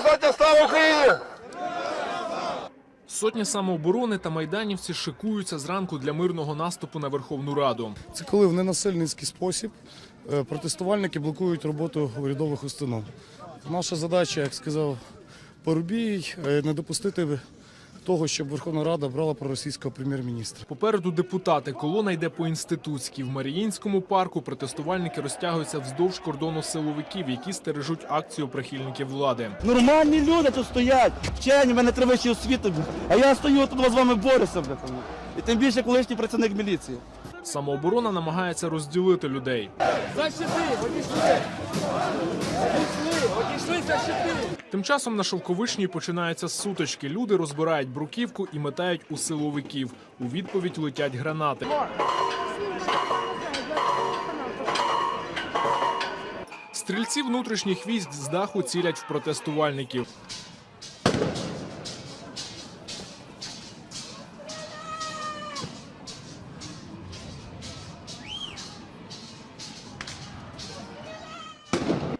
сказати слава Україні! Сотні самооборони та майданівці шикуються зранку для мирного наступу на Верховну Раду. Це коли в ненасильницький спосіб е, протестувальники блокують роботу урядових установ. Наша задача, як сказав Порубій, е, не допустити того, щоб Верховна Рада брала проросійського прем'єр-міністра. Попереду депутати. Колона йде по інститутській. В Маріїнському парку протестувальники розтягуються вздовж кордону силовиків, які стережуть акцію прихильників влади. Нормальні люди тут стоять, вчені, в мене вищі освіти, а я стою тут з вами борюся, бляха. І тим більше колишній працівник міліції. Самооборона намагається розділити людей. Тим часом на Шовковичній починаються сутички. Люди розбирають бруківку і метають у силовиків. У відповідь летять гранати. Стрільці внутрішніх військ з даху цілять в протестувальників.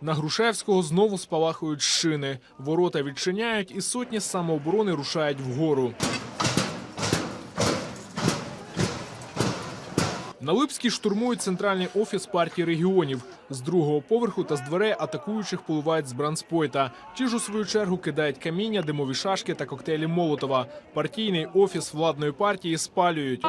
На Грушевського знову спалахують шини. Ворота відчиняють, і сотні самооборони рушають вгору. На Липській штурмують центральний офіс партії регіонів. З другого поверху та з дверей атакуючих поливають з бранспойта. Ті ж у свою чергу кидають каміння, димові шашки та коктейлі Молотова. Партійний офіс владної партії спалюють.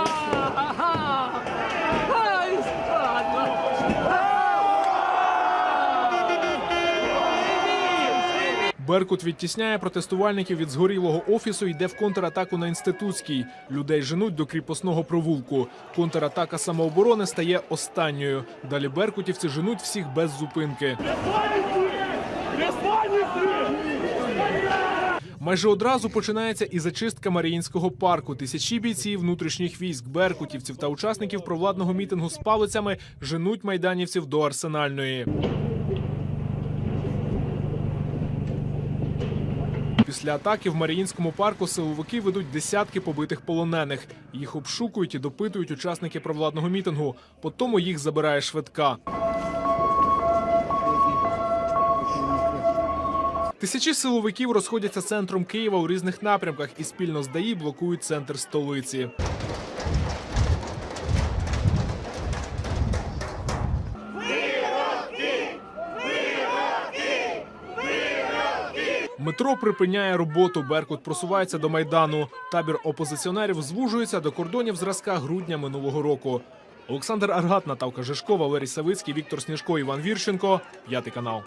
Беркут відтісняє протестувальників від згорілого офісу. Йде в контратаку на інститутській. Людей женуть до кріпосного провулку. Контратака самооборони стає останньою. Далі беркутівці женуть всіх без зупинки. Майже одразу починається і зачистка Маріїнського парку. Тисячі бійців внутрішніх військ, беркутівців та учасників провладного мітингу з палицями женуть майданівців до арсенальної. Після атаки в Маріїнському парку силовики ведуть десятки побитих полонених. Їх обшукують і допитують учасники провладного мітингу. Потім їх забирає швидка. Тисячі силовиків розходяться центром Києва у різних напрямках і спільно з ДАІ блокують центр столиці. Метро припиняє роботу. Беркут просувається до майдану. Табір опозиціонерів звужується до кордонів зразка грудня минулого року. Олександр Аргат, Наталка Жишкова, Валерій Савицький, Віктор Сніжко, Іван Вірченко. П'ятий канал.